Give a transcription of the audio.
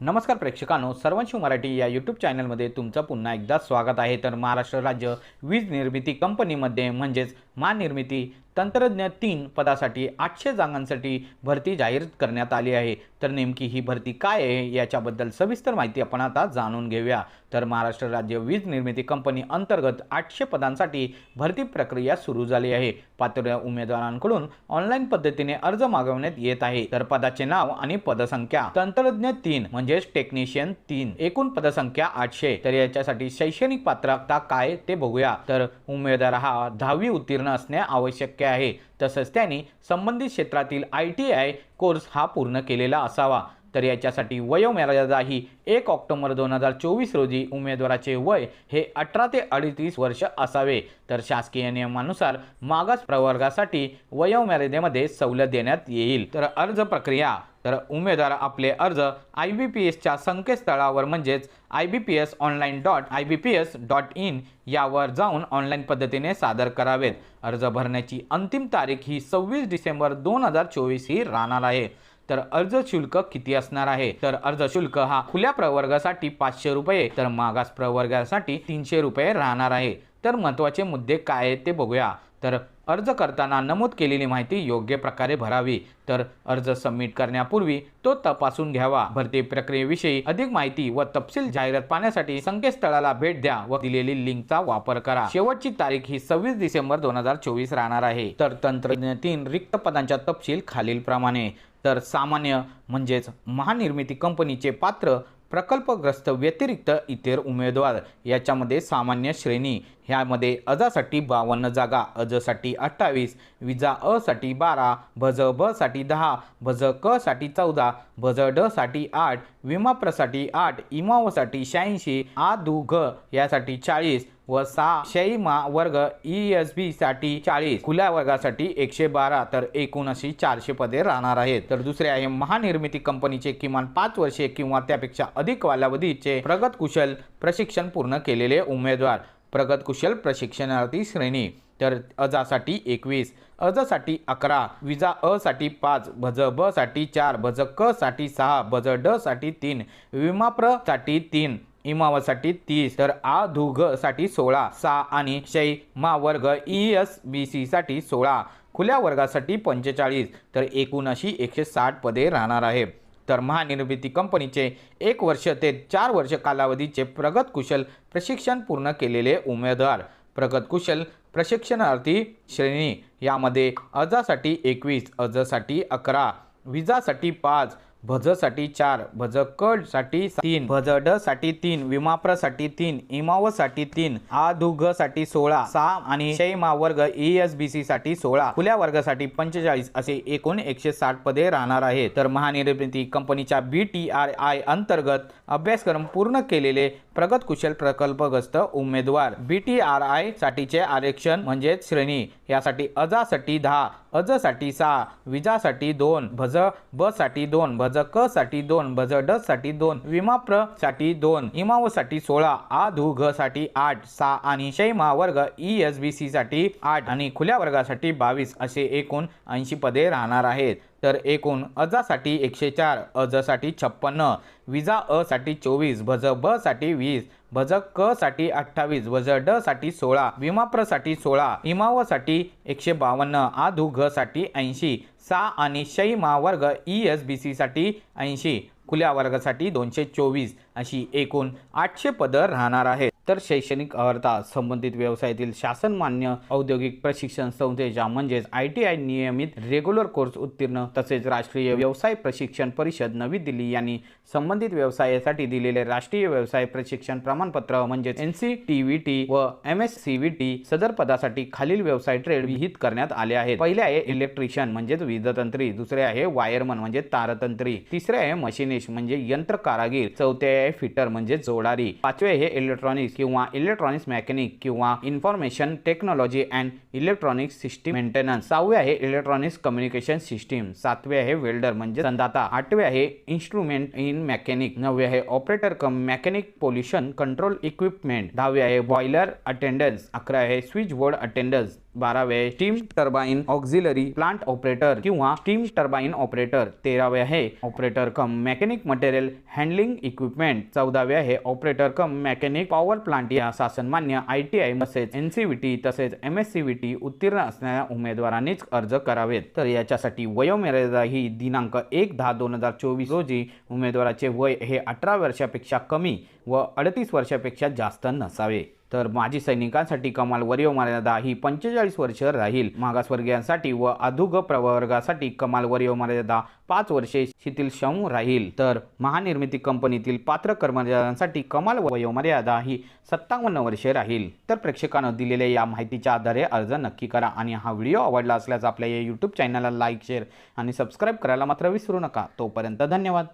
नमस्कार प्रेक्षकांनो सर्वांशिव मराठी या यूट्यूब चॅनलमध्ये तुमचं पुन्हा एकदा स्वागत आहे. तर महाराष्ट्र राज्य वीज निर्मिती कंपनीमध्ये म्हणजेच महानिर्मिती तंत्रज्ञ तीन पदासाठी आठशे जागांसाठी भरती जाहीर करण्यात आली आहे. तर नेमकी ही भरती काय आहे याच्याबद्दल सविस्तर माहिती आपण आता जाणून घेऊया. तर महाराष्ट्र राज्य वीज निर्मिती कंपनी अंतर्गत आठशे पदांसाठी भरती प्रक्रिया सुरू झाली आहे. पात्र उमेदवारांकडून ऑनलाईन पद्धतीने अर्ज मागवण्यात येत आहे. तर पदाचे नाव आणि पदसंख्या. तंत्रज्ञ तीन म्हणजेच टेक्निशियन तीन. एकूण पदसंख्या आठशे. तर याच्यासाठी शैक्षणिक पात्रता काय ते बघूया. तर उमेदवार हा दहावी उत्तीर्ण असणे आवश्यक आहे. आहे. तसंच त्यांनी संबंधित क्षेत्रातील आय टी आय कोर्स हा पूर्ण केलेला असावा. तर याच्यासाठी वयोमर्यादा ही एक ऑक्टोबर दोन हजार चोवीस रोजी उमेदवाराचे वय हे अठरा ते अडतीस वर्ष असावे. तर शासकीय नियमानुसार मागास प्रवर्गासाठी वयोमर्यादेमध्ये सवलत देण्यात येईल. तर अर्ज प्रक्रिया. तर उमेदवार आपले अर्ज आय बी पी एसच्या संकेतस्थळावर म्हणजेच I B P S online dot I B P S dot in यावर जाऊन ऑनलाईन पद्धतीने सादर करावेत. अर्ज भरण्याची अंतिम तारीख ही सव्वीस डिसेंबर दोन हजार चोवीस ही राहणार आहे. तर अर्ज शुल्क किती असणार आहे? तर अर्ज शुल्क हा खुल्या प्रवर्गासाठी पाचशे रुपये तर मागास प्रवर्गासाठी तीनशे रुपये राहणार आहे. तर महत्त्वाचे मुद्दे काय आहेत ते बघूया. तर अर्ज करताना नमूद केलेली माहिती योग्य प्रकारे भरावी. तर अर्ज सबमिट करण्यापूर्वी तो तपासून घ्यावा. भरती प्रक्रियेविषयी अधिक माहिती व तपशील जाहिरात पाहण्यासाठी संकेतस्थळाला भेट द्या व दिलेली लिंकचा वापर करा. शेवटची तारीख ही सव्वीस डिसेंबर दोन हजार चोवीस राहणार आहे. तर तंत्रज्ञ तीन रिक्त पदांच्या तपशील खालीलप्रमाणे. तर सामान्य म्हणजेच महानिर्मिती कंपनीचे पात्र प्रकल्पग्रस्त व्यतिरिक्त इतर उमेदवार. याच्यामध्ये सामान्य श्रेणी ह्यामध्ये अजासाठी बावन्न जागा अजसाठी अठ्ठावीस विजा अ साठी बारा भज बसाठी दहा भज क साठी चौदा भज ड साठी आठ विमा प्रसाठी आठ इमावसाठी शहाऐंशी आ दु घ यासाठी चाळीस व सहा शैमा वर्ग ई एस बी साठी चाळीस खुल्या वर्गासाठी एकशे बारा तर एकूण अशी चारशे पदे राहणार आहेत. तर दुसरे आहे महानिर्मिती कंपनीचे किमान पाच वर्षे किंवा त्यापेक्षा अधिक कालावधीचे प्रगत कुशल प्रशिक्षण पूर्ण केलेले उमेदवार. प्रगत कुशल प्रशिक्षणार्थी श्रेणी तर अजासाठी एकवीस अजसाठी अकरा विजा अ साठी पाच भज ब साठी चार भज क साठी सहा भज ड साठी तीन विमाप्रसाठी तीन इमावासाठी तीस तर आ धु साठी सोळा सा आणि शै मा वर्ग ई एस बी सी साठी सोळा खुल्या वर्गासाठी पंचेचाळीस तर एकूण अशी एकशे साठ पदे राहणार आहे. तर महानिर्मिती कंपनीचे एक वर्ष ते चार वर्ष कालावधीचे प्रगत कुशल प्रशिक्षण पूर्ण केलेले उमेदवार. प्रगत कुशल प्रशिक्षणार्थी श्रेणी यामध्ये अर्जासाठी एकवीस अर्जासाठी अकरा विजासाठी पाच भजसाठी चार भजसाठी तीन भज ड साठी तीन विमाप्रसाठी तीन इमावसाठी तीन आ साठी सोळा सहा आणि शैमा वर्ग ई एस बी सी साठी सोळा. खुल्या वर्गासाठी पंचेचाळीस असे एकूण एकशे साठ पदे राहणार आहे तर महानिर्मिती कंपनीच्या बी टी आर आय अंतर्गत अभ्यासक्रम पूर्ण केलेले प्रगत कुशल प्रकल्पग्रस्त उमेदवार. बी टी आर आय साठीचे आरक्षण म्हणजेच श्रेणी. यासाठी अजासाठी दहा अजसाठी सहा विजासाठी दोन भज ब साठी दोन भज क साठी दोन भज ड साठी दोन विमाप्रसाठी दोन इमावसाठी सोळा आ धु घ साठी आठ सहा आणि शैमा वर्ग ई एस बी सी साठी आठ आणि खुल्या वर्गासाठी बावीस असे एकूण ऐंशी पदे राहणार आहेत. तर एकूण अजासाठी एकशे चार अजसाठी छप्पन्न विजा अ साठी चोवीस भज ब साठी वीस भज क साठी अठ्ठावीस भज ड साठी सोळा विमाप्रसाठी सोळा इमावसाठी एकशे बावन्न आ धु घ साठी ऐंशी सा आणि शै मा वर्ग ई एस बी सी साठी ऐंशी खुल्या वर्गासाठी दोनशे चोवीस अशी एकूण आठशे पदं राहणार आहेत. तर शैक्षणिक अर्हता संबंधित व्यवसायातील शासन मान्य औद्योगिक प्रशिक्षण संस्थेच्या म्हणजेच आय टी आय नियमित रेग्युलर कोर्स उत्तीर्ण तसेच राष्ट्रीय व्यवसाय प्रशिक्षण परिषद नवी दिल्ली यांनी संबंधित व्यवसायासाठी दिलेले राष्ट्रीय व्यवसाय प्रशिक्षण प्रमाणपत्र म्हणजेच N C T V T व M S C V T सदर पदासाठी खालील व्यवसाय ट्रेड विहित करण्यात आले आहेत. पहिले आहे इलेक्ट्रिशियन म्हणजेच वीजतंत्री दुसरे आहे वायरमन म्हणजे तारतंत्री तिसरे आहे मशिनिस्ट म्हणजे यंत्र कारागीर चौथे आहे फिटर म्हणजे जोडारी पाचवे हे इलेक्ट्रॉनिक्स किंवा इलेक्ट्रॉनिक्स मेकॅनिक किंवा information technology and electronics system maintenance सहावे आहे इलेक्ट्रॉनिक्स कम्युनिकेशन सिस्टीम सातवे आहे वेल्डर म्हणजे संदाता. आठवे आहे इन्स्ट्रुमेंट इन मेकॅनिक नववे आहे operator cum mechanic pollution control equipment दहावे आहे बॉयलर अटेंडन्स अकरा आहे switch board attendance बारावे. Steam turbine auxiliary plant operator किंवा स्टीम टर्बाईन ऑपरेटर तेरावे आहे. Operator cum mechanic material handling equipment चौदावे आहे. Operator cum mechanic power plant या शासनमान्य आय टी आय तसेच एन सी व्ही टी तसेच M S C V T उत्तीर्ण असणाऱ्या उमेदवारांनीच अर्ज करावेत. तर याच्यासाठी वयोमर्यादा ही दिनांक एक दहा दोन हजार चोवीस रोजी उमेदवाराचे वय हे अठरा वर्षापेक्षा कमी व अडतीस वर्षापेक्षा जास्त नसावे. तर माजी सैनिकांसाठी कमाल वयोमर्यादा ही पंचेचाळीस वर्ष राहील. मागासवर्गीयांसाठी व अधुग प्रवर्गासाठी कमाल वयोमर्यादा पाच वर्षे शिथिल क्षम राहील. तर महानिर्मिती कंपनीतील पात्र कर्मचाऱ्यांसाठी कमाल वयोमर्यादा ही सत्तावन्न वर्षे राहील. तर प्रेक्षकांना दिलेल्या या माहितीच्या आधारे अर्ज नक्की करा आणि हा व्हिडिओ आवडला असल्यास आपल्या या यूट्यूब चॅनलला लाईक शेअर आणि सबस्क्राईब करायला मात्र विसरू नका. तोपर्यंत धन्यवाद.